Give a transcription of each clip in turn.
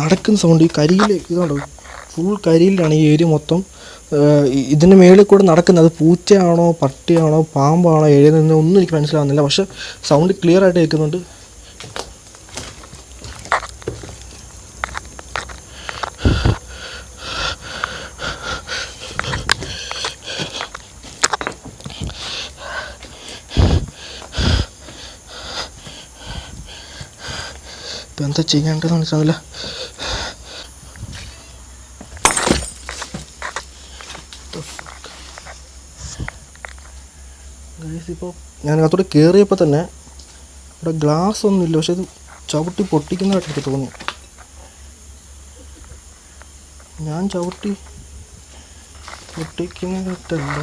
നടക്കുന്ന സൗണ്ട് ഈ കരിയിൽ ഇതുണ്ടോ ഫുൾ കരിയിലാണ് ഈ ഏരിയ മൊത്തം. ഇതിന്റെ മേളിൽ കൂടെ നടക്കുന്നത് അത് പൂച്ചയാണോ പട്ടിയാണോ പാമ്പാണോ എഴുതുന്നത് ഒന്നും എനിക്ക് മനസ്സിലാവുന്നില്ല. പക്ഷേ സൗണ്ട് ക്ലിയർ ആയിട്ട് കേൾക്കുന്നുണ്ട്. ഇപ്പം എന്താ ചെയ്യേണ്ടതെന്ന് മനസ്സിലാവില്ല. ഇപ്പോൾ ഞാൻ അകത്തോട്ട് കയറിയപ്പോൾ തന്നെ ഇവിടെ ഗ്ലാസ് ഒന്നുമില്ല പക്ഷെ ഇത് ചവിട്ടി പൊട്ടിക്കുന്നതായിട്ട് എനിക്ക് തോന്നി. ഞാൻ ചവിട്ടി പൊട്ടിക്കുന്നതായിട്ടല്ല.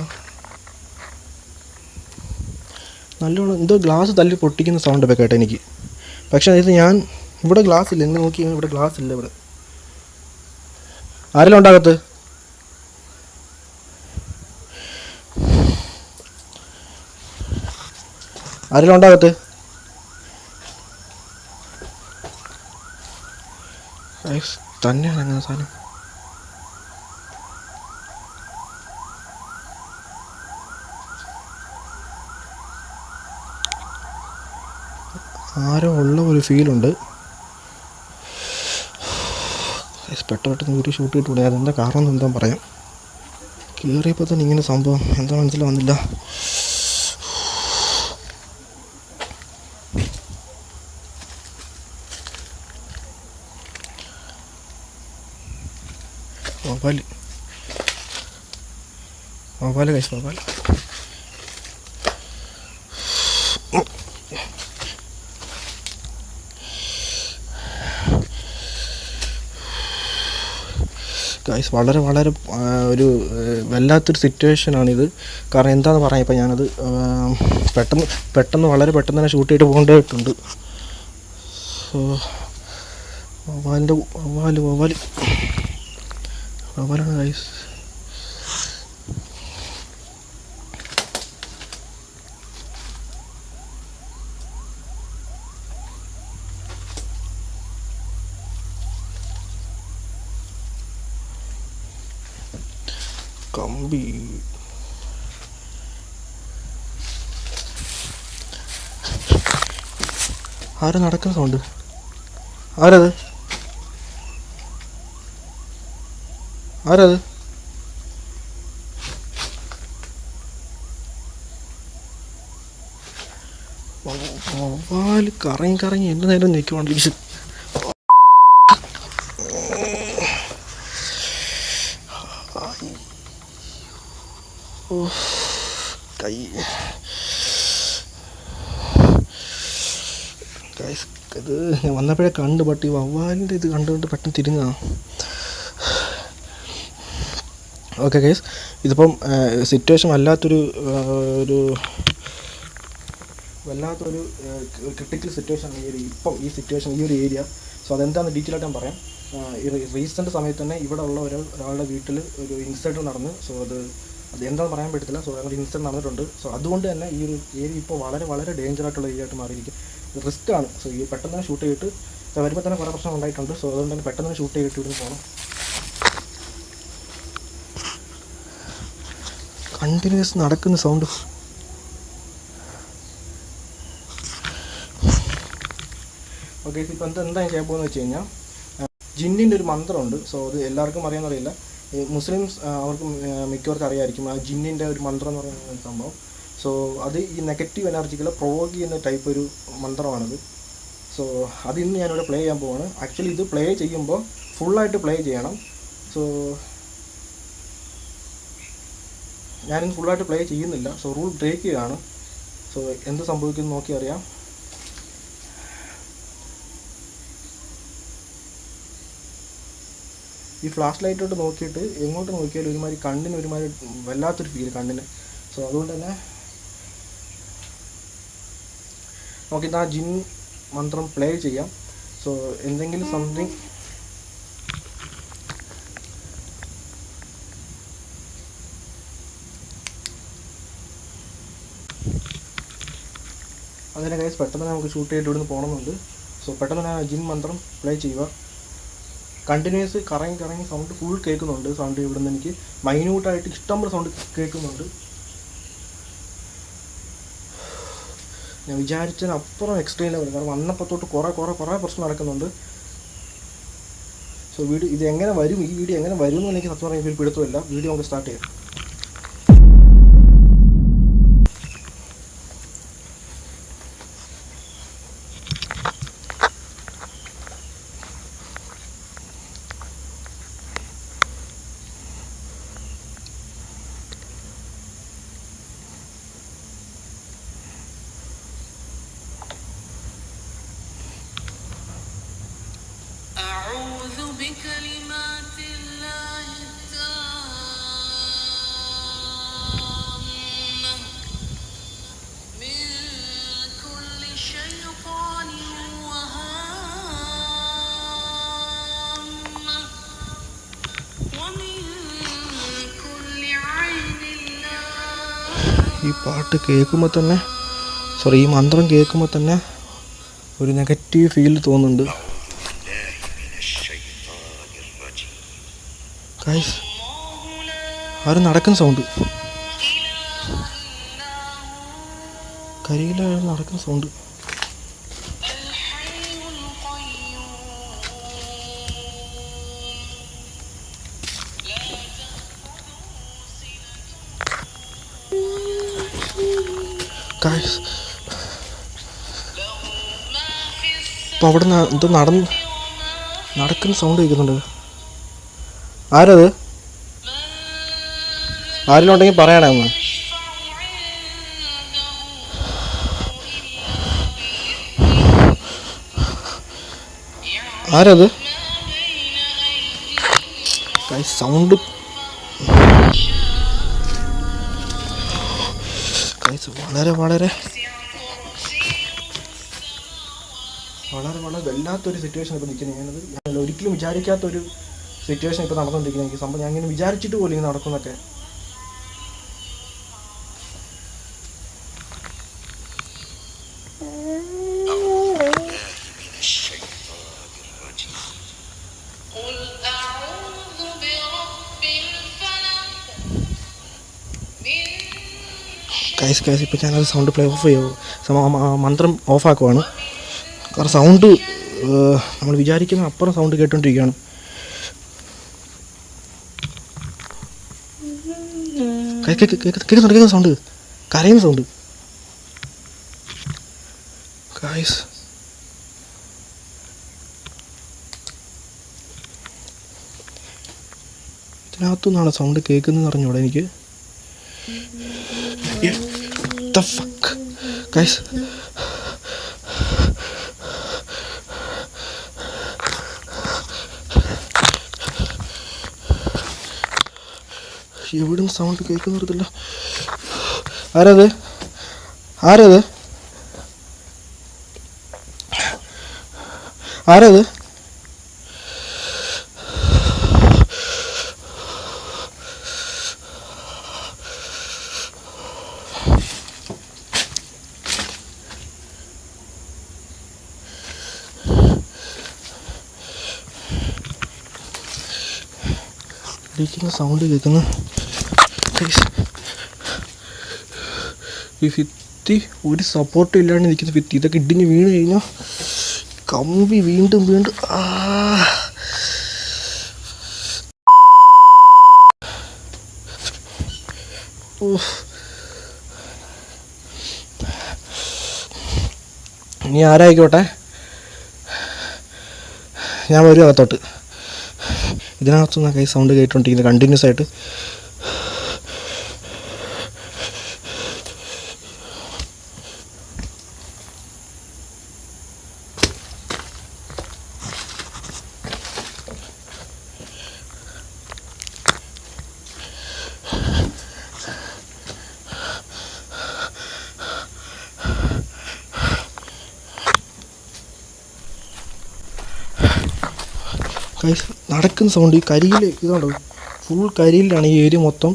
നല്ലോണം എന്തോ ഗ്ലാസ് തല്ലി പൊട്ടിക്കുന്ന സൗണ്ട് ഒക്കെ കേട്ടോ എനിക്ക്. പക്ഷേ ഇത് ഞാൻ ഇവിടെ ഗ്ലാസ് ഇല്ല. നിങ്ങൾ നോക്കി ഇവിടെ ഗ്ലാസ് ഇല്ല ഇവിടെ. ആരെല്ലാം ഉണ്ടാകത്ത് ആരെല്ലാം ഉണ്ടാകത്ത് തന്നെയാണ് അങ്ങനെ സാധനം. ആരോ ഉള്ള ഒരു ഫീലുണ്ട് പെട്ടെന്ന് വീട്ടിൽ ഷൂട്ട് കിട്ടൂടെ അതെന്താ കാരണം എന്ന് എന്താ പറയാം. കയറിയപ്പോൾ തന്നെ ഇങ്ങനെ സംഭവം. എന്താ മനസ്സിലാവുന്നില്ല മൊബൈൽ മൊബൈൽ കഴിച്ചു വവ്വാൽ ഗൈസ് വളരെ വളരെ ഒരു വല്ലാത്തൊരു സിറ്റുവേഷനാണിത് കാരണം എന്താണെന്ന് പറയാം. ഇപ്പം ഞാനത് പെട്ടെന്ന് പെട്ടെന്ന് വളരെ പെട്ടെന്ന് തന്നെ ഷൂട്ട് ചെയ്ത് പോകേണ്ടതായിട്ടുണ്ട്. സോ വവ്വാലിന്റെ വവ്വാൽ വവ്വാൽ വവ്വാലാണ് ഗൈസ് കമ്പി ആരാ നടക്കുന്ന സൗണ്ട് ആരത്? ആരത്? വവ്വാൽ കറങ്ങി കറങ്ങി എന്റെ നേരം നിൽക്കുവാണെങ്കിൽ കൈ. ഇത് ഞാൻ വന്നപ്പോഴേ കണ്ടു ബട്ട് ഈ വവ്വാലിന്റെ ഇത് കണ്ടുകൊണ്ട് പെട്ടെന്ന് തിരിഞ്ഞാ ഓക്കെ ഗൈസ് ഇതിപ്പം സിറ്റുവേഷൻ വല്ലാത്തൊരു ഒരു വല്ലാത്തൊരു ക്രിട്ടിക്കൽ സിറ്റുവേഷൻ ഈ ഒരു ഇപ്പം ഈ സിറ്റുവേഷൻ ഈ ഒരു ഏരിയ സോ അതെന്താണെന്ന് ഡീറ്റെയിൽ ആയിട്ട് ഞാൻ പറയാം. റീസെന്റ് സമയത്ത് തന്നെ ഇവിടെ ഉള്ള ഒരാൾ ഒരാളുടെ വീട്ടിൽ ഒരു ഇൻസിഡന്റ് നടന്നു. സോ അത് അത് എന്താണെന്ന് പറയാൻ പറ്റത്തില്ല. സോ അങ്ങനെ ഇൻസിഡന്റ് നടന്നിട്ടുണ്ട്. സോ അതുകൊണ്ട് തന്നെ ഈ ഒരു ഏരിയ ഇപ്പോൾ വളരെ വളരെ ഡേഞ്ചർ ആയിട്ടുള്ള ഏരിയ ആയിട്ട് മാറിയിരിക്കും. റിസ്ക് ആണ്. സോ ഈ പെട്ടെന്ന് തന്നെ ഷൂട്ട് ചെയ്തിട്ട് വരുമ്പോൾ തന്നെ കുറേ പ്രശ്നം ഉണ്ടായിട്ടുണ്ട്. സോ അതുകൊണ്ട് തന്നെ പെട്ടെന്ന് ഷൂട്ട് ചെയ്തിട്ട് ഇവിടുന്ന് പോകണം കണ്ടിന്യൂസ് നടക്കുന്ന സൗണ്ട് ഓക്കെ ഇപ്പോൾ എന്താ എന്താ ചെയ്യാൻ പോകുന്നത് വെച്ച് കഴിഞ്ഞാൽ ജിന്നിന്റെ ഒരു മന്ത്രമുണ്ട്. സോ അത് എല്ലാവർക്കും അറിയാമെന്നറിയില്ല മുസ്ലിംസ് അവർക്ക് മിക്കവർക്കും അറിയാമായിരിക്കും ആ ജിന്നിന്റെ ഒരു മന്ത്രം എന്ന് പറയുന്ന സംഭവം. സോ അത് ഈ നെഗറ്റീവ് എനർജികളെ പ്രൊവോക്ക് ചെയ്യുന്ന ടൈപ്പ് ഒരു മന്ത്രമാണത്. സോ അത് ഇന്ന് ഞാനിവിടെ പ്ലേ ചെയ്യാൻ പോവാണ്. ആക്ച്വലി ഇത് പ്ലേ ചെയ്യുമ്പോൾ ഫുള്ളായിട്ട് പ്ലേ ചെയ്യണം. സോ ഞാനിന്ന് ഫുള്ളായിട്ട് പ്ലേ ചെയ്യുന്നില്ല. സോ റൂൾ ബ്രേക്ക് ചെയ്യുകയാണ് സോ എന്ത് സംഭവിക്കുന്നു നോക്കി അറിയാം ഈ ഫ്ലാഷ് ലൈറ്റോട്ട് നോക്കിയിട്ട് എങ്ങോട്ട് നോക്കിയാലും ഒരുമാതിരി കണ്ണിന് ഒരുമാതിരി വല്ലാത്തൊരു ഫീൽ കണ്ണിന്. സോ അതുകൊണ്ട് തന്നെ നമുക്കിത് ആ ജിൻ മന്ത്രം പ്ലേ ചെയ്യാം. സോ എന്തെങ്കിലും സംതിങ് അതിനെ കൈസ് പെട്ടെന്ന് നമുക്ക് ഷൂട്ട് ചെയ്തിട്ട് ഇവിടുന്ന് പോകണമെന്നുണ്ട് സോ പെട്ടെന്ന് ഞാൻ ജിൻ മന്ത്രം പ്ലേ ചെയ്യുക. കണ്ടിന്യൂസ് കറങ്ങി കറങ്ങി സൗണ്ട് ഫുൾ കേൾക്കുന്നുണ്ട്. സൗണ്ട് ഇവിടെ നിന്ന് എനിക്ക് മൈന്യൂട്ടായിട്ട് ഇഷ്ടംപോലെ സൗണ്ട് കേൾക്കുന്നുണ്ട്. ഞാൻ വിചാരിച്ചതിന് അപ്പുറം എക്സ്ട്രീം ലെവൽ കാരണം വന്നപ്പോൾ തൊട്ട് കുറേ കുറേ കുറേ പ്രശ്നം നടക്കുന്നുണ്ട്. സോ വീഡിയോ ഇത് എങ്ങനെ വരും? ഈ വീഡിയോ എങ്ങനെ വരും എന്ന് എനിക്ക് സത്യം പറഞ്ഞാൽ ഒരു പിടുത്തമില്ല വീഡിയോ നമുക്ക് സ്റ്റാർട്ട് ചെയ്യാം. പാട്ട് കേൾക്കുമ്പോൾ തന്നെ സോറി ഈ മന്ത്രം കേൾക്കുമ്പോൾ തന്നെ ഒരു നെഗറ്റീവ് ഫീൽ തോന്നുന്നുണ്ട്. ആരും നടക്കുന്ന സൗണ്ട് കരിയിലാണ് നടക്കുന്ന സൗണ്ട് അപ്പോൾ അവിടെ എന്തോ നടന്ന് നടക്കുന്ന സൗണ്ട് കേൾക്കുന്നുണ്ട്. ആരത്? ആരെങ്കിലും പറയണേ ഒന്ന്. ആരത്? സൗണ്ട് വളരെ വളരെ വളരെ വളരെ വല്ലാത്തൊരു സിറ്റുവേഷൻ ഇപ്പോൾ നിൽക്കുന്നത് ഞാനത് ഞാൻ ഒരിക്കലും വിചാരിക്കാത്തൊരു സിറ്റുവേഷൻ ഇപ്പോൾ നടന്നുകൊണ്ടിരിക്കുന്നത് എനിക്ക് സംഭവം ഞാൻ ഇങ്ങനെ വിചാരിച്ചിട്ട് പോലും ഇങ്ങനെ നടക്കുന്നൊക്കെ. കൈസ് കൈസ് ഇപ്പോൾ ഞാനത് സൗണ്ട് പ്ലേ ഓഫ് ചെയ്യുമോ മന്ത്രം ഓഫാക്കുവാണ് കാരണം സൗണ്ട് നമ്മൾ വിചാരിക്കുന്ന അപ്പുറം സൗണ്ട് കേട്ടോണ്ടിരിക്കുകയാണ്. കേ- കേ- കേ- കേക്ക്- കേൾക്കുന്നുണ്ട്? കേൾക്കുന്ന സൗണ്ട് കരയുന്ന സൗണ്ട് ഇതിനകത്തുനിന്നാണ് സൗണ്ട് കേൾക്കുന്നത് അറിഞ്ഞൂടെ എനിക്ക്? The fuck? എവിടും സൗണ്ട് കേൾക്കുന്നില്ല ആരത്? ആരത്? ആരത്? സൗണ്ട് കേൾക്കുന്നു. ഈ ഭിത്തി ഒരു സപ്പോർട്ടും ഇല്ലാണ്ട് നിൽക്കുന്ന ഭിത്തി. ഇതൊക്കെ ഇടിഞ്ഞ് വീണ് കഴിഞ്ഞാൽ കമ്പി വീണ്ടും വീണ്ടും ഇനി ആരായിക്കോട്ടെ? ഞാൻ വരും അകത്തോട്ട്. ഇതിനകത്തുനിന്ന് കൈ സൗണ്ട് കേട്ടോണ്ടിരിക്കുന്നത് കണ്ടിന്യൂസ് ആയിട്ട് നടക്കുന്ന സൗണ്ട് ഈ കരിയിൽ ഇതുണ്ടോ ഫുൾ കരിയിലാണ് ഈ ഏരിയ മൊത്തം.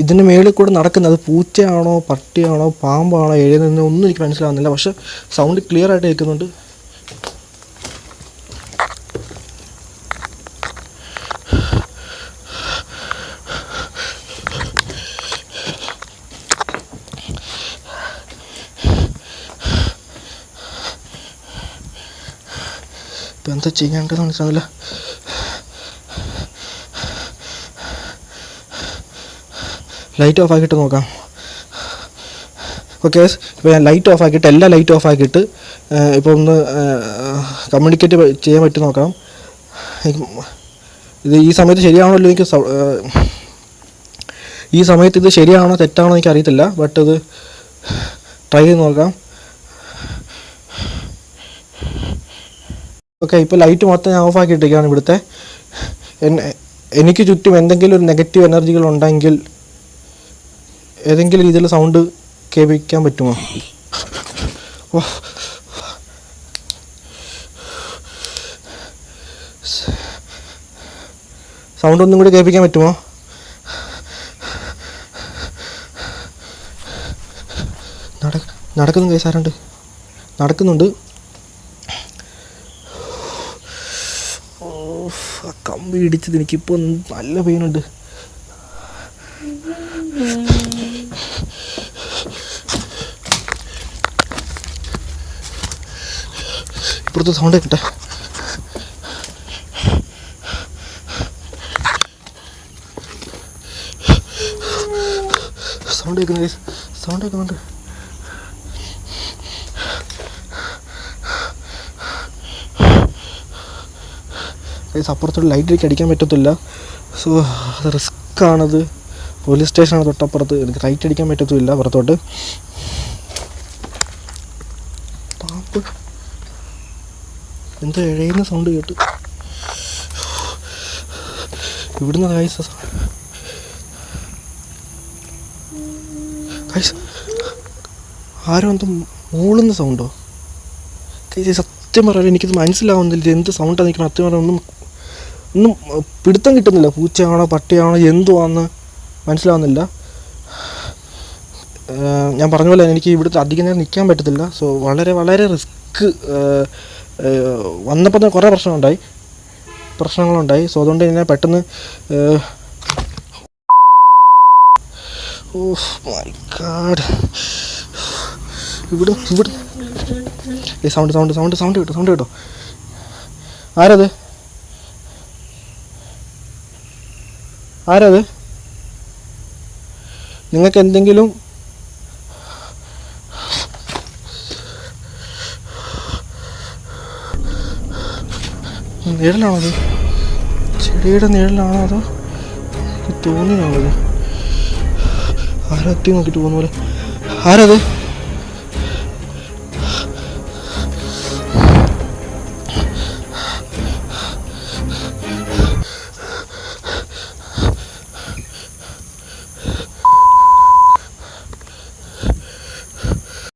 ഇതിന് മേളിൽ കൂടെ നടക്കുന്നത് പൂച്ചയാണോ പട്ടിയാണോ പാമ്പാണോ എഴുതുന്നത് ഒന്നും എനിക്ക് മനസ്സിലാവുന്നില്ല. പക്ഷേ സൗണ്ട് ക്ലിയർ ആയിട്ട് കേൾക്കുന്നുണ്ട്. ഇപ്പം എന്താ ചെയ്യേണ്ടതെന്ന് മനസ്സിലാവില്ല. ലൈറ്റ് ഓഫ് ആക്കിയിട്ട് നോക്കാം. ഓക്കെ ഇപ്പോൾ ഞാൻ ലൈറ്റ് ഓഫ് ആക്കിയിട്ട് എല്ലാ ലൈറ്റ് ഓഫ് ആക്കിയിട്ട് ഇപ്പോൾ ഒന്ന് കമ്മ്യൂണിക്കേറ്റ് ചെയ്യാൻ പറ്റും നോക്കാം. ഇത് ഈ സമയത്ത് ശരിയാണല്ലോ എനിക്ക് ഈ സമയത്ത് ഇത് ശരിയാണോ തെറ്റാണോ എനിക്ക് അറിയത്തില്ല ബട്ട് ഇത് ട്രൈ ചെയ്ത് നോക്കാം. ഓക്കെ ഇപ്പോൾ ലൈറ്റ് മൊത്തം ഞാൻ ഓഫ് ആക്കിയിട്ടിരിക്കുകയാണ് ഇവിടുത്തെ. എനിക്ക് ചുറ്റും എന്തെങ്കിലും ഒരു നെഗറ്റീവ് എനർജികൾ ഉണ്ടെങ്കിൽ ഏതെങ്കിലും രീതിയിൽ സൗണ്ട് കേൾപ്പിക്കാൻ പറ്റുമോ? സൗണ്ട് ഒന്നും കൂടി കേൾപ്പിക്കാൻ പറ്റുമോ? നട നടക്കുന്നു കേസാരുണ്ട് നടക്കുന്നുണ്ട് ഓഫ്, ആ കമ്പി ഇടിച്ചത് എനിക്കിപ്പോൾ നല്ല പെയിനുണ്ട് ഇപ്പുറത്തെ സൗണ്ട് കേട്ടെ സൗണ്ട് കേൾക്കുന്നു സൗണ്ട് കേൾക്കുന്നുണ്ട് ഗൈസ് അപ്പുറത്തോട്ട് ലൈറ്റ് എനിക്ക് അടിക്കാൻ പറ്റത്തില്ല. സോ അത് റിസ്ക് ആണത്. പോലീസ് സ്റ്റേഷനാണ് തൊട്ടപ്പുറത്ത്. എനിക്ക് റൈറ്റ് അടിക്കാൻ പറ്റത്തില്ല പുറത്തോട്ട് പാമ്പ്. എന്താ ഇഴയുന്ന സൗണ്ട് കേട്ടു. ഇവിടുന്ന് ഗൈസ് ഗൈസ് ആരോ എന്തോ മൂളുന്ന സൗണ്ടോ ഗൈസ് സത്യം പറയാൻ എനിക്കിത് മനസ്സിലാവുന്നില്ല. ഇത് എന്ത് സൗണ്ടാണ് എനിക്ക് സത്യം പറയാൻ ഒന്നും ഒന്നും പിടുത്തം കിട്ടുന്നില്ല. പൂച്ചയാണോ പട്ടിയാണോ എന്തുവാന്ന് മനസ്സിലാവുന്നില്ല. ഞാൻ പറഞ്ഞ പോലെ എനിക്ക് ഇവിടുത്തെ അധികം നേരം നിൽക്കാൻ പറ്റത്തില്ല. സോ വളരെ വളരെ റിസ്ക് വന്നപ്പോൾ തന്നെ കുറേ പ്രശ്നമുണ്ടായി പ്രശ്നങ്ങളുണ്ടായി. സോ അതുകൊണ്ട് ഞാൻ പെട്ടെന്ന് മൈ ഇവിടെ ഇവിടെ സൗണ്ട് സൗണ്ട് സൗണ്ട് സൗണ്ട് കേട്ടോ സൗണ്ട് കേട്ടോ. ആരത്? ആരത്? നിങ്ങൾക്ക് എന്തെങ്കിലും നിഴലാണോ അത് ചെടിയുടെ നിഴലാണോ അതോ എനിക്ക് തോന്നിയാണത് ആരോ എത്തി നോക്കിയിട്ട് പോകുന്ന പോലെ? ആരത്?